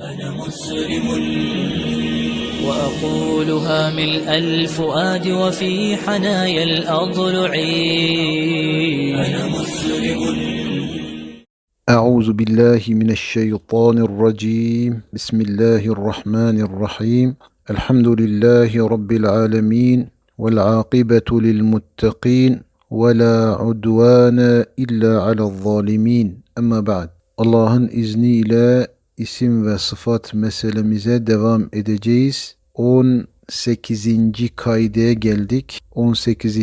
أنا مسلم. وأقولها ملء الفؤاد وفي حنايا الأضلع. أنا مسلم. أعوذ بالله من الشيطان الرجيم. بسم الله الرحمن الرحيم. الحمد لله رب العالمين والعاقبة للمتقين ولا عدوان إلا على الظالمين. أما بعد Allah'ın izniyle isim ve sıfat meselemize devam edeceğiz. 18. kaideye geldik. 18.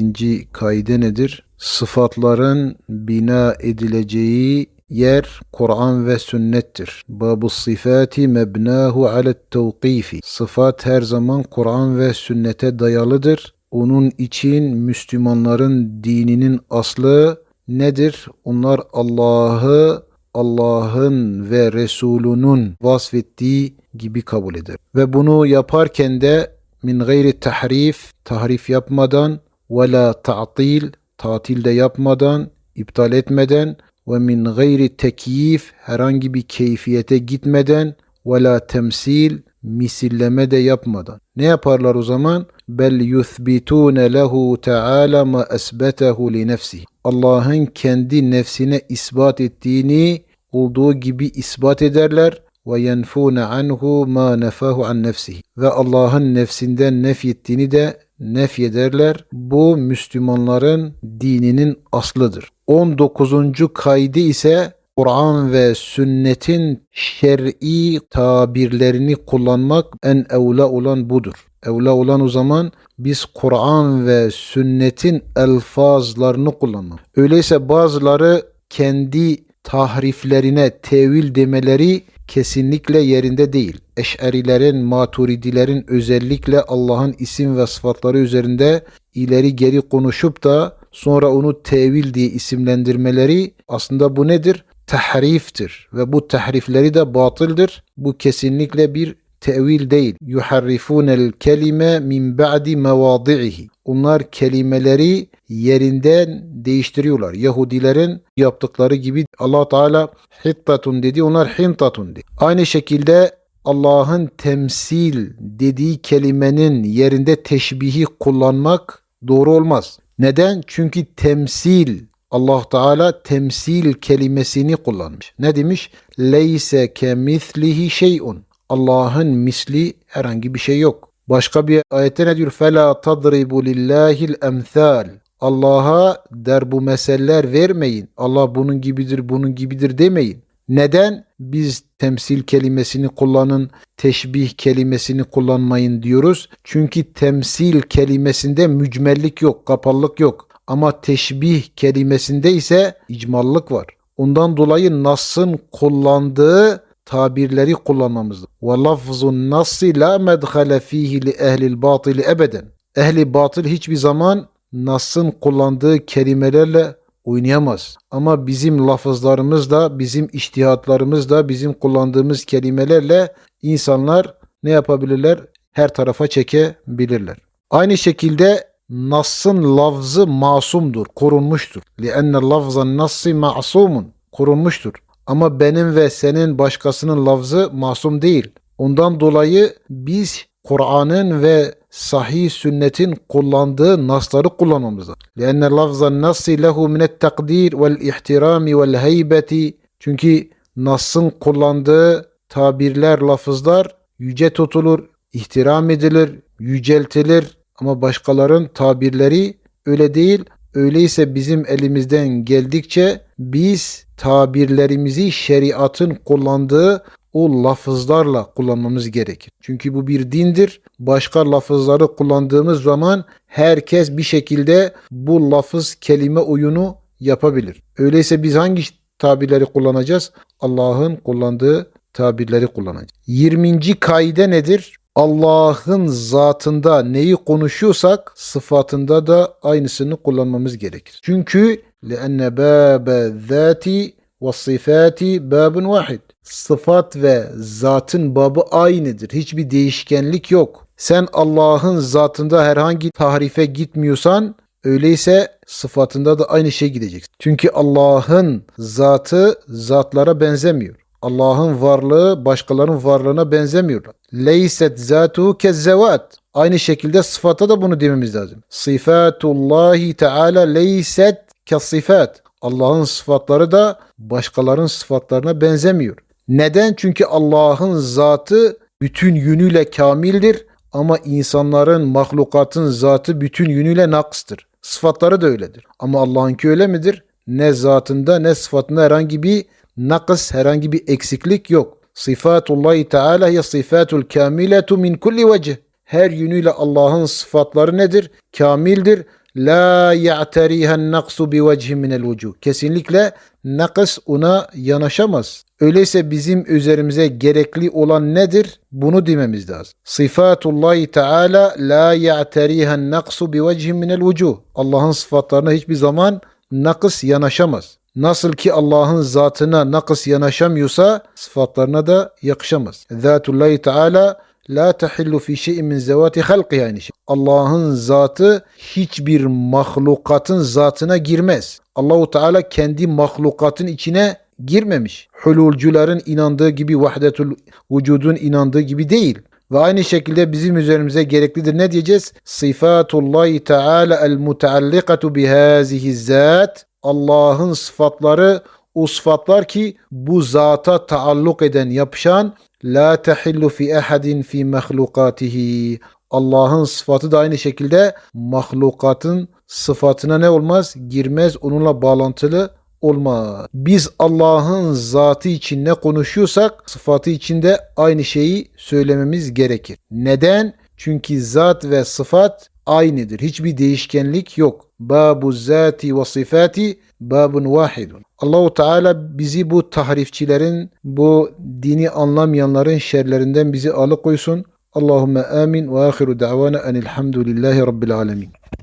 kaide nedir? Sıfatların bina edileceği yer Kur'an ve sünnettir. Babu sıfati mebnahu alet tevkifi. Sıfat her zaman Kur'an ve sünnete dayalıdır. Onun için Müslümanların dininin aslı nedir? Onlar Allah'ı Allah'ın ve Resulünün vasfettiği gibi kabul eder. Ve bunu yaparken de min gayri tahrif, tahrif yapmadan ve la ta'til, tatil de yapmadan, iptal etmeden ve min gayri tekyif, herhangi bir keyfiyete gitmeden ve la temsil, misilleme de yapmadan. Ne yaparlar o zaman? Bel yuthbitune lehu teala ma esbetehu li nefsihi. Allah'ın kendi nefsine ispat ettiğini olduğu gibi ispat ederler ve yenfune anhu ma nefahu an nefsihi. Ve Allah'ın nefsinden nefyettiğini de nefyederler. Bu Müslümanların dininin aslıdır. 19. kaydı ise Kur'an ve sünnetin şer'i tabirlerini kullanmak en evla olan budur. Evla olan o zaman biz Kur'an ve sünnetin elfazlarını kullanmak. Öyleyse bazıları kendi tahriflerine tevil demeleri kesinlikle yerinde değil. Eş'erilerin, maturidilerin özellikle Allah'ın isim ve sıfatları üzerinde ileri geri konuşup da sonra onu tevil diye isimlendirmeleri aslında bu nedir? Tahriftir ve bu tahrifleri de batıldır. Bu kesinlikle bir tevil değil. Yuharrifunel kelime min ba'di mevadi'ihi. Onlar kelimeleri yerinden değiştiriyorlar. Yahudilerin yaptıkları gibi Allah Teala hittatun dedi, onlar hintatun dedi. Aynı şekilde Allah'ın temsil dediği kelimenin yerinde teşbihi kullanmak doğru olmaz. Neden? Çünkü temsil Allah Teala temsil kelimesini kullanmış. Ne demiş? Leyse kemislihi şeyun. Allah'ın misli herhangi bir şey yok. Başka bir ayette ne diyor? فَلَا تَضْرِبُ لِلّٰهِ الْاَمْثَالِ Allah'a derbu meseller vermeyin. Allah bunun gibidir, bunun gibidir demeyin. Neden? Biz temsil kelimesini kullanın, teşbih kelimesini kullanmayın diyoruz. Çünkü temsil kelimesinde mücmellik yok, kapallık yok. Ama teşbih kelimesinde ise icmallık var. Ondan dolayı Nas'ın kullandığı tabirleri kullanmamızdır. Ve lafzun nassi la medhale fihi li ehlil batili ebeden. Ehli batıl hiçbir zaman Nas'ın kullandığı kelimelerle oynayamaz. Ama bizim lafızlarımızla, bizim iştihatlarımızla, bizim kullandığımız kelimelerle insanlar ne yapabilirler? Her tarafa çekebilirler. Aynı şekilde Nas'ın lafzı masumdur, korunmuştur. لِأَنَّ لَفْزَ النَّصِّ مَعْصُومٌ Korunmuştur. Ama benim ve senin başkasının lafzı masum değil. Ondan dolayı biz Kur'an'ın ve sahih sünnetin kullandığı nasları kullanmamız lazım. لأن لفظ النص له من التقدير والاحترام والهيبة çünkü Nas'ın kullandığı tabirler, lafızlar yüce tutulur, ihtiram edilir, yüceltilir ama başkaların tabirleri öyle değil. Öyleyse bizim elimizden geldikçe biz tabirlerimizi şeriatın kullandığı o lafızlarla kullanmamız gerekir. Çünkü bu bir dindir. Başka lafızları kullandığımız zaman herkes bir şekilde bu lafız kelime oyunu yapabilir. Öyleyse biz hangi tabirleri kullanacağız? Allah'ın kullandığı tabirleri kullanacağız. 20. kaide nedir? Allah'ın zatında neyi konuşuyorsak sıfatında da aynısını kullanmamız gerekir. Çünkü لأن باب الذات والصفات باب واحد. Sıfat ve zatın babı aynıdır. Hiçbir değişkenlik yok. Sen Allah'ın zatında herhangi tahrife gitmiyorsan öyleyse sıfatında da aynı şey gideceksin. Çünkü Allah'ın zatı zatlara benzemiyor. Allah'ın varlığı başkalarının varlığına benzemiyor. Leyset zatuhu kezzevat. Aynı şekilde sıfata da bunu dememiz lazım. Sıfatullahi Teala leyset kesifat. Allah'ın sıfatları da başkalarının sıfatlarına benzemiyor. Neden? Çünkü Allah'ın zatı bütün yönüyle kamildir ama insanların, mahlukatın zatı bütün yönüyle nakstır. Sıfatları da öyledir. Ama Allah'ınki öyle midir? Ne zatında ne sıfatında herhangi bir nakıs, herhangi bir eksiklik yok. Sıfatullahi Teala ya sıfatul kamiletu min kulli vecih. Her yönüyle Allah'ın sıfatları nedir? Kamildir. La ya'teriha naksu bi vecihi minel vucuh. Kesinlikle nakıs ona yanaşamaz. Öyleyse bizim üzerimize gerekli olan nedir? Bunu dememiz lazım. Sıfatullahi Teala la ya'teriha naksu bi vecihi minel vucuh. Allah'ın sıfatlarına hiçbir zaman nakıs yanaşamaz. Nasıl ki Allah'ın zatına nakıs yanaşamıyorsa sıfatlarına da yakışamaz. Zatullahi Teala la tahillu fi şey'in min zevati halqi yani şey. Allah'ın zatı hiçbir mahlukatın zatına girmez. Allahu Teala kendi mahlukatın içine girmemiş. Hululcuların inandığı gibi vahdetul vücudun inandığı gibi değil. Ve aynı şekilde bizim üzerimize gereklidir. Ne diyeceğiz? Sıfatullahi Teala el mutaallikatu bihazihi zat. Allah'ın sıfatları o sıfatlar ki bu zata taalluk eden, yapışan la tehillu fi ahadin fi mahlukatihi. Allah'ın sıfatı da aynı şekilde mahlukatın sıfatına ne olmaz? Girmez, onunla bağlantılı olmaz. Biz Allah'ın zatı için ne konuşuyorsak sıfatı için de aynı şeyi söylememiz gerekir. Neden? Çünkü zat ve sıfat aynıdır. Hiçbir değişkenlik yok. Babu zati ve sıfati babun vahidun. Allahu Teala bizi bu tahrifçilerin, bu dini anlamayanların şerlerinden bizi alıkoysun. Allahümme amin ve ahiru da'vana enilhamdülillahi rabbil alemin.